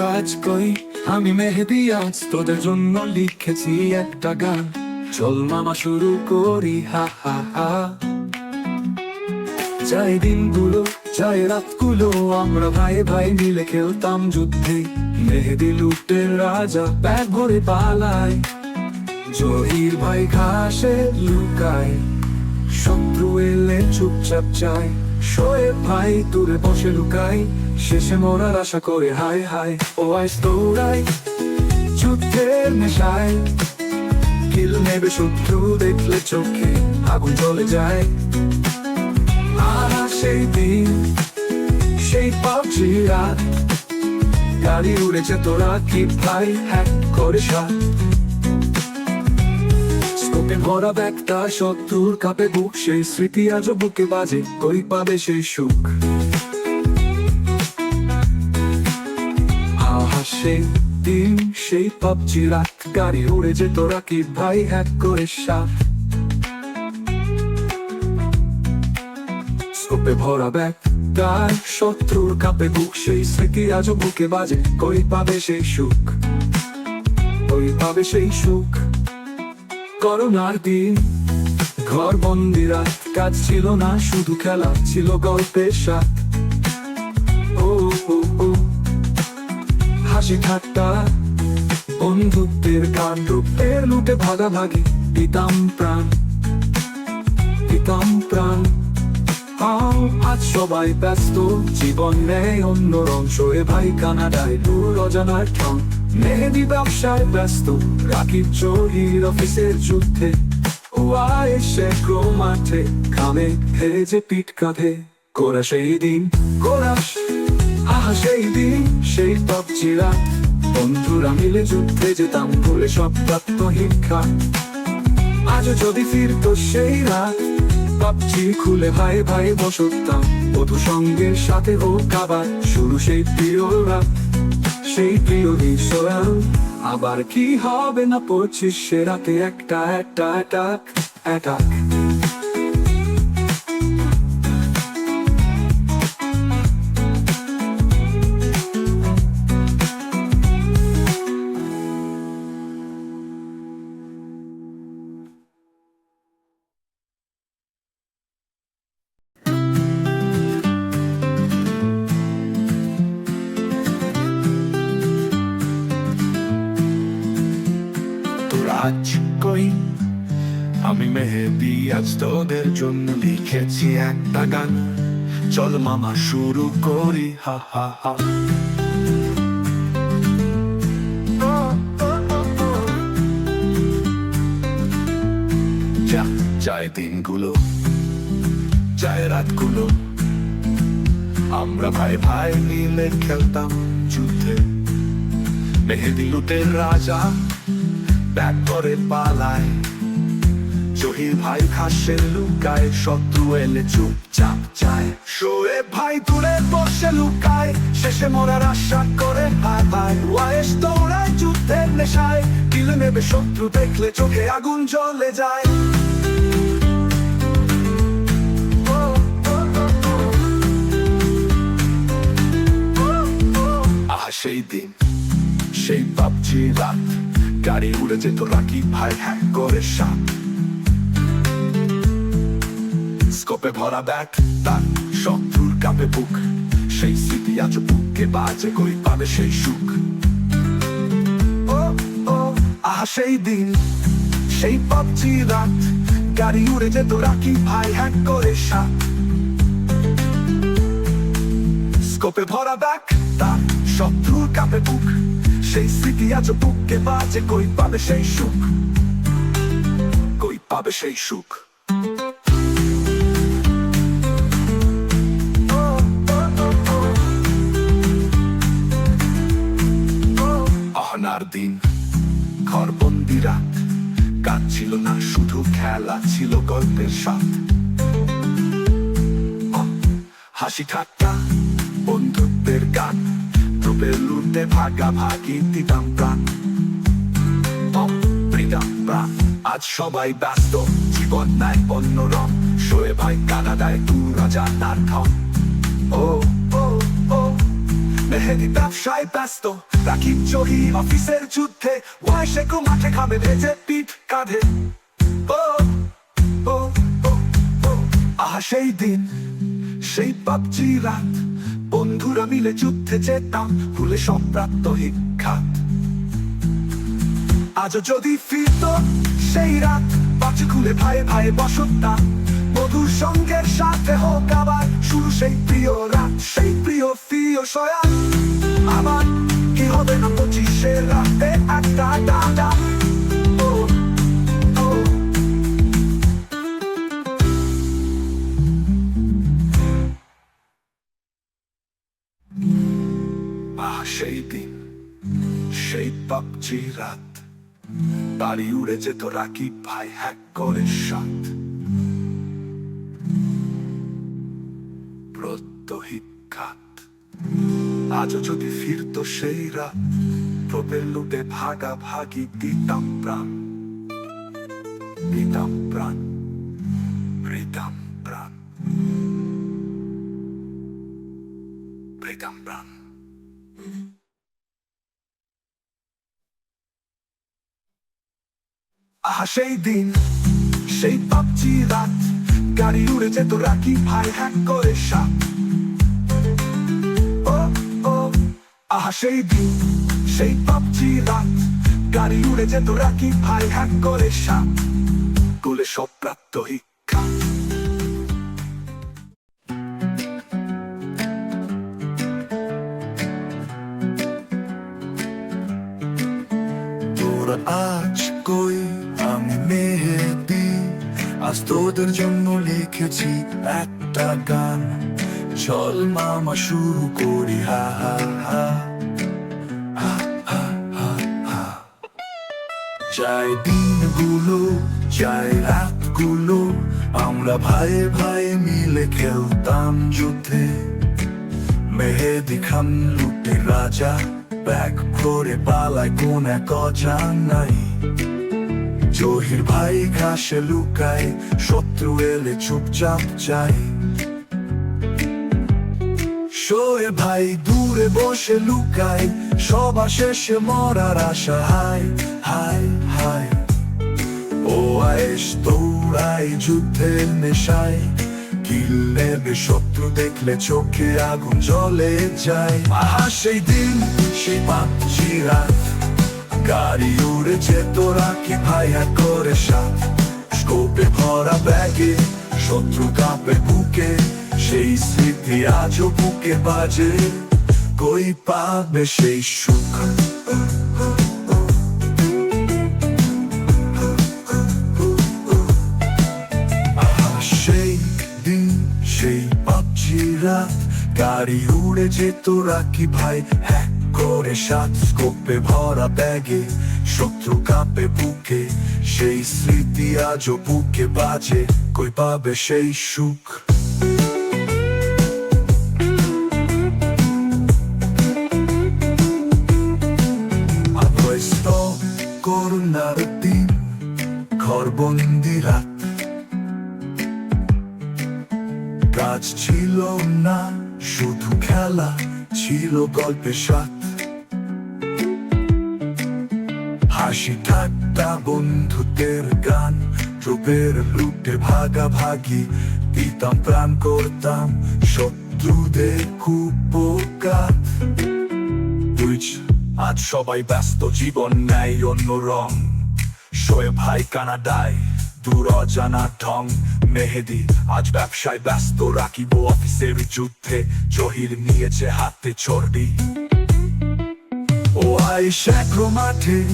রাজ কই? আমি মেহেদি আজ, তোদের জন্য লিখেছি একটা গান। চল মামা শুরু করি, হা হা হা। যাই দিনগুলো, যাই রাতগুলো, আমরা ভাই ভাই মিলে খেলতাম যুদ্ধে। মেহেদি লুটের রাজা ব্যাগ ভরে পালায়। জহির ভাই ঘাসে লুকায়। শত্রু এলে চুপচাপ যায়। শোয়েব ভাই, দূরে বসে লুকায় শেষে মরার আশা করে হায় হায় ও আইস দৌড়াই, যুদ্ধের নেশায়। কিল নেবে শত্রু দেখলে চোখে আগুন জ্বলে যায়। আহা সেই দিন, সেই পাবজি রাত গাড়ি উড়েছে তোরা কি ভাই, হ্যাক করে সাত স্কোপে ভরা ব্যাগটা শত্রুর কাপে বুক। সেই স্মৃতি আজও বুকে বাজে কই পাবে সেই সুখ। আহা সেই দিন, সেই পাবজি রাত গাড়ি উড়ে যে তোরা কি ভাই হ্যাক করে সাত স্কোপে ভরা ব্যাগ, তার শত্রুর কাপে বুক। সেই স্মৃতি আজও বুকে বাজে কই পাবে সেই সুখ। কই পাবে সেই সুখ। করোনার দিন। ঘর বন্দিরা কাজ ছিল না শুধু খেলা ছিল গল্পের সাথ। ও হাসি ঠাট্টা বন্ধুত্বের কাণ্ড এর লুটে ভাগাভাগি দিতাম প্রাণ। দিতাম প্রাণ। আও, আজ সবাই ব্যস্ত জীবন নেই অন্য রং শোয়ে ভাই কানাডায় দূর অজানার ঠং মেহেদি ব্যবসায় ব্যস্ত, রাকিব চোরির অফিসের যুদ্ধে। ও এসে ক্রো মাঠে খামে হেজে পিঠ কাঁধে। কোরা সেই দিন কোরাস আহা সেই দিন, সেই পাবজিরা বন্ধুরা মিলে যুদ্ধে যেতাম ভুলে সব আত্মহিক্ষা আজও যদি ফিরতো সেই রাত পাবজি খুলে ভাই ভাই বসতাম। বধু সঙ্গের সাথে হোক আবার শুরু সেই প্রিয় রাত। সেই প্রিয় ঈশ্বর আবার কি হবে না পড়ছিস সেরাতে একটা একটা অ্যাটাক অ্যাটাক আজ তোদের জন্য লিখেছি একটা গান। চল মামা, শুরু করি, হা হা হা। যা, যায় দিনগুলো, যায় রাতগুলো। আমরা ভাই ভাই মিলে খেলতাম যুদ্ধে। মেহেদি লুটের রাজা ব্যাগ করে পালায়। জহির ভাই ঘাসে লুকায়, শত্রু এলে চুপচাপ যায়। শোয়ে ভাই দূরে বসে লুকায়, শেষে মরার আশা করে হায় হায়। ওয়াইস দৌড়ায় যুদ্ধের নেশায়, কিলে নেবে শত্রু দেখলে চোখে আগুন জ্বলে যায়। সেই দিন, সেই পাবজি রাত, গাড়ি উড়ে যেত রাখি ভাই হ্যাক করে সাত। স্কোপে ভরা ব্যাগ তার শত্রুর কাপে বুক। সেই স্মৃতি আজ বুকে বাজে, কই পাবে সেই সুখ? আহা সেই দিন, সেই পাবজি রাত, গাড়ি উড়ে যেত রাকি ভাই হ্যাক করে সাত। স্কোপে ভরা ব্যাগ তার শত্রুর কাপে বুক। সেই স্মৃতি আজ বুকে বাজে, কই পাবে সেই সুখ? কই পাবে সেই সুখ? দিন। ঘর বন্দি রাত কাজ ছিল না, শুধু খেলা ছিল গল্পের সাথ হাসি ঠাট্টা, বন্ধুত্বের গান। রূপের লুটে ভাগা ভাগি দিতাম প্রাণ। আজ সবাই ব্যস্ত, জীবন নাই রং শোয়ে ভাই কানাডায় দু রাজা নার ও ও ও। মেহেদি ব্যবসায় ব্যস্ত। জহি অফিসের যুদ্ধে মাঠে ভেজে পিঠ কাঁধে। ও ও সেই দিন, সেই পাবজি রাত, বন্ধুরা মিলে যুদ্ধে যেতাম, ভুলে সব প্রাপ্ত হিক্ষাত আজও যদি ফিরত, সেই রাত, পাচে খুলে ভাইয়ে ভাইয়ে বসতাম মধুর সঙ্গের সাথে হোক আবার, শুরু সেই প্রিয় রাত, সেই প্রিয় প্রিয় সয়ান আবার কি হবে না পঁচিশের রাতে একটা দাদা সেই দিন সেই পাবজি রাত বাড়ি উড়ে যেত রাকি ভাই হ্যাক করে সাত আজও যদি ফিরত সেই রাত প্রবের লুটে ভাগা ভাগি দিতাম প্রাণ। দিতাম প্রাণ। দিতাম প্রাণ। দিতাম প্রাণ। আহা, সেই দিন, সেই পাবজি রাত, গাড়ি উড়ে যেত রাখি ভাই হ্যাক করে সাপ। আহা, সেই দিন, সেই পাবজি রাত, গাড়ি উড়ে যেত রাখি ভাই, হ্যাক করে সাপ গোলে সব প্রাপ্ত শিক্ষা আজ কই? আমি মেহেদি, আজ তোদের জন্য লিখেছি একটা গান। চল মামা শুরু করি, হা হা হা। চাই দিনগুলো চাই রাতগুলো, আমরা ভাই ভাই মিলে খেলতাম যুদ্ধে। মেহেদি খান লুটে রাজা, ব্যাগ ভরে পালায় কোন এক নাই জহির ভাই ঘাসে লুকায়, শত্রু এলে চুপচাপ চাই শোয়ে ভাই, দূরে বসে লুকায় সবার শেষে মরার আশা, হাই হাই হাই। ও আয়েস দৌড়াই, যুদ্ধের নেশায়। কিল নেবে, শত্রু দেখলে চোখে আগুন জ্বলে যায়। আহা সেই দিন, সেই পাচ্ছি রাত। গাড়ি উড়ে যেত রাখি ভাইয়া করে সাথ স্কোপে ভরা ব্যাগে, শত্রু কাঁপে বুকে, সেই স্মৃতি আজও বুকে বাজে, কই পাবে সেই সুখ? সেই দিন, সেই পাবজি গাড়ি উড়ে যেত রাখি ভাই। হ্যাক করে সাত স্কোপে ভরা ব্যাগে, শত্রু কাঁপে বুকে, সেই স্মৃতি আজও বুকে বাজে, কই পাবে সেই সুখ? গল্পের সাথ হাসি ঠাট্টা বন্ধুদের গান ট্রুপের লুটে ভাগা ভাগি দিতাম, প্রাণ করতাম শত্রুদের কুপকাত বুঝ আজ সবাই ব্যস্ত, জীবন নেয় অন্য রং। শোয়ে ভাই কানাডায়। দূর অজানা মেহেদি। আজ ব্যবসায় ব্যস্ত, রাখিব অফিসের যুদ্ধে। জহির নিয়েছে হাতে চর্বি। ও মাঠে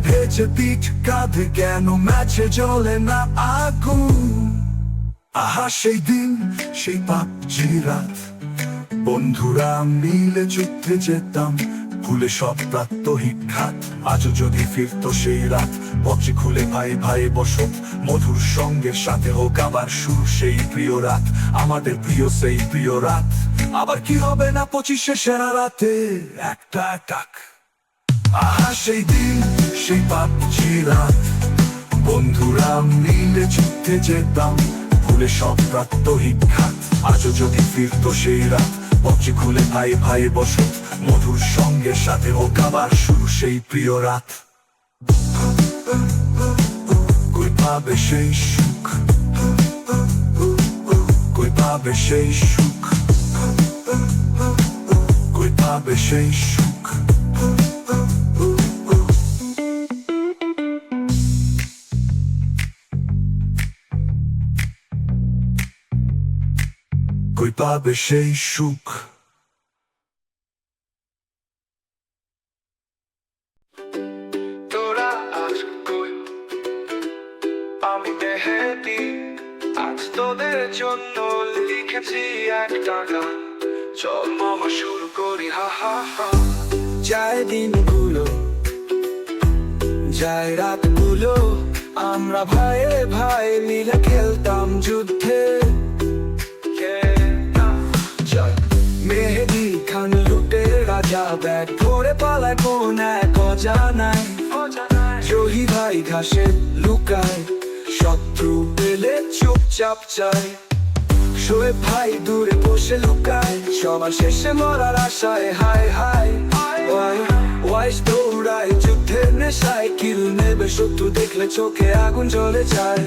ভেজে পিঠ কাঁধে। কেন ম্যাচে জ্বলে না আগুন? আহা, সেই দিন, সেই পাপজি রাত। বন্ধুরা মিলে যুদ্ধে যেতাম ভুলে সব প্রাত্যহিক ঘাত আজও যদি ফিরতো সেই রাত পচে খুলে ভাই ভাই বসত মধুর সঙ্গের সাথে হোক আবার শুরু সেই প্রিয় রাত। আমাদের প্রিয় সেই প্রিয় রাত। আবার কি হবে না পঁচিশে সেরা রাতে? একটা টাক। আহা, সেই দিন, সেই পাপজি রাত। বন্ধুরা মিলে যুদ্ধে যেতাম। ভুলে সব প্রাত্যহিক ঘাত আজও যদি ফিরতো সেই রাত পক্ষে খুলে ভাই ভাই বসো। মধুর সঙ্গে সাথে ও আবার শুরু সেই প্রিয় রাত। কই পাবে সেই সুখ? কই পাবে সেই সুখ? কই পাবে সেই সুখ? পাবে সেই সুখ। তোরা আজ কই আমি মেহেদি। আজ তোদের জন্য লিখেছি একটা গান। চল মামা শুরু করি হা হা হা। যায় দিনগুলো যায় রাতগুলো আমরা ভাইয়ে ভাই মিলে খেলতাম যুদ্ধে। ব্যাগ ধরে পালায় কোন এক অজানায়। জহি ভাই ঘাসে লুকায়, শত্রু পেলে চুপচাপ চায়। শোয়ে ভাই দূরে বসে লুকায়, সবার শেষে মরার আশায় হায় হায়। ওয়াই, ওয়াইস দৌড়ায়, যুদ্ধের নেশায়, কিল নেবে শত্রু দেখলে চোখে আগুন জ্বলে যায়।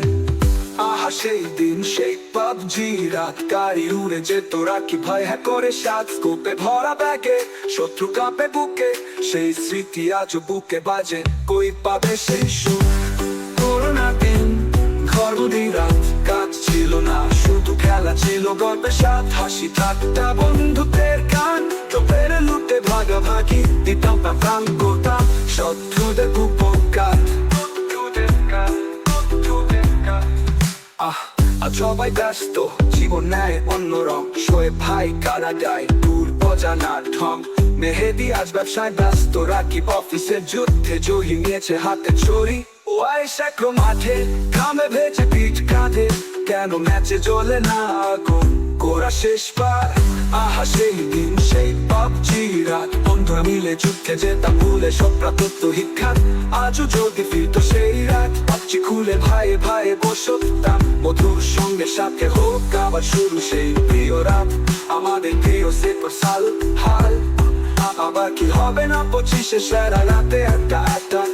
আহা সেই দিন, সেই পাবজি রাত। গাড়ি উড়ে যেত, রাখি ভয় হ্যাঁ করে সাত। স্কোপে ভরা ব্যাগে, শত্রু কাঁপে বুকে। সেই স্মৃতি আজও বুকে বাজে। কই পাবে সেই সুখ? করোনা দিন ঘরবুদি রাত। কাজ ছিল না, শুধু খেলা ছিল গল্পের সাথ হাসি ঠাট্টা বন্ধুদের গান চোপের লুটে ভাগাভাগি। দিতাম প্রাণ শত্রুদের উপকার। সবাই ব্যস্ত, জীবন নেয় অন্য রং। শোয়ে ভাই কানাডায় দূর অজানা ঢং মেহেদি আজ ব্যবসায় ব্যস্ত, রাকিব অফিসের যুদ্ধে জহি নিয়েছে হাতে শেখো মাঠে ভেজে পিঠ কাঁধে। কেন ম্যাচে জ্বলে না আগুন? কোরা শেষবার, আহা সেই দিন, সেই পাবজি রাত। বন্ধুরা মিলে যুদ্ধে যেতাম ভুলে সব প্রাপ্ত হিটখাত আজও যদি ফিরতো সেই রাত খুলে ভাই ভাই বসতাম। মধুর সঙ্গে সাথে হোক আবার শুরু সেই প্রিয় রাত। আমাদের প্রিয় সেপর সাল, হাল। আবার কি হবে না পঁচিশে সেরা রাতে একটা অ্যাটাক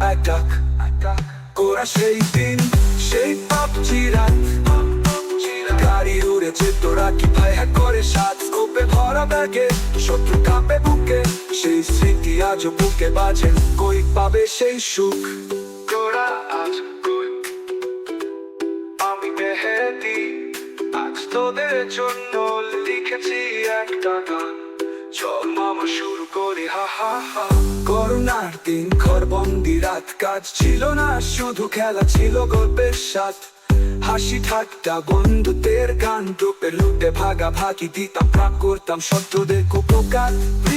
অ্যাটাক সেই দিন, সেই পাবজি রাত। গাড়ি উড়েছে তোরা কি ভাই হ্যাঁ করে সাত। স্কোপে ভরা ব্যাগে, শত্রু কাঁপে বুকে। সেই স্মৃতি বুকে বাজে, কই পাবে সেই সুখ? করোনার দিন ঘর বন্দি, রাত কাজ ছিল না, শুধু খেলা ছিল গল্পের সাথ। হাসি ঠাট্টা বন্ধুদের গান ডুবে লুটে ভাগা ভাগি দিতাম প্রাণ করতাম শত্রুদের কুপকার।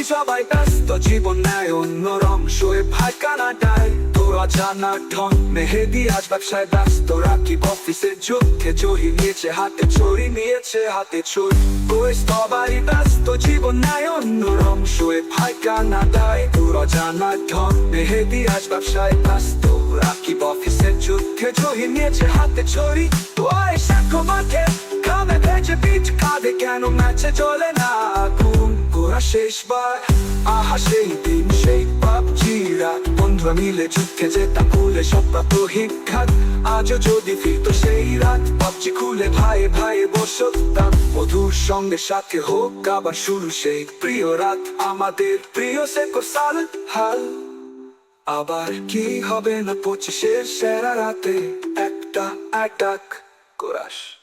সবাই ব্যস্ত, জীবন নেয় অন্য রং শোয়ে ভাই কানাডায় তোরা জানা ঢং মেহেদি আজ ব্যবসায় ব্যস্ত, রাখি অফিসের যুদ্ধে জড়ি নিয়েছে হাতে ছড়ি নিয়েছে হাতে ছড়ি ওই সবারই ব্যস্ত, জীবন নেয় অন্য রং শোয়ে ভাই কানাডায় তোরা জানা ঢং মেহেদি আজ ব্যবসায় ব্যস্ত, রাখি অফিসের যুদ্ধে জড়ি নিয়েছে হাতে ছড়ি ওই সাক্ষ্য মাঠে কামে ভেজে পিঠ কাঁধে। কেন ম্যাচে চলে না আগুন? গোড়া শেষবার, আহা সেই দিন। মিলে যুদ্ধে যেতাম ভুলে সব হিক্ষাত আজও যদি ফিরতো সেই রাত পাবজি খুলে ভাই ভাই বসতাম। মধুর সঙ্গে সাথে হোক আবার শুরু সেই প্রিয় রাত। আমাদের প্রিয় সেকো সাল, হাল। আবার কি হবে না পঁচিশের সেরা রাতে? একটা অ্যাটাক কোরাস।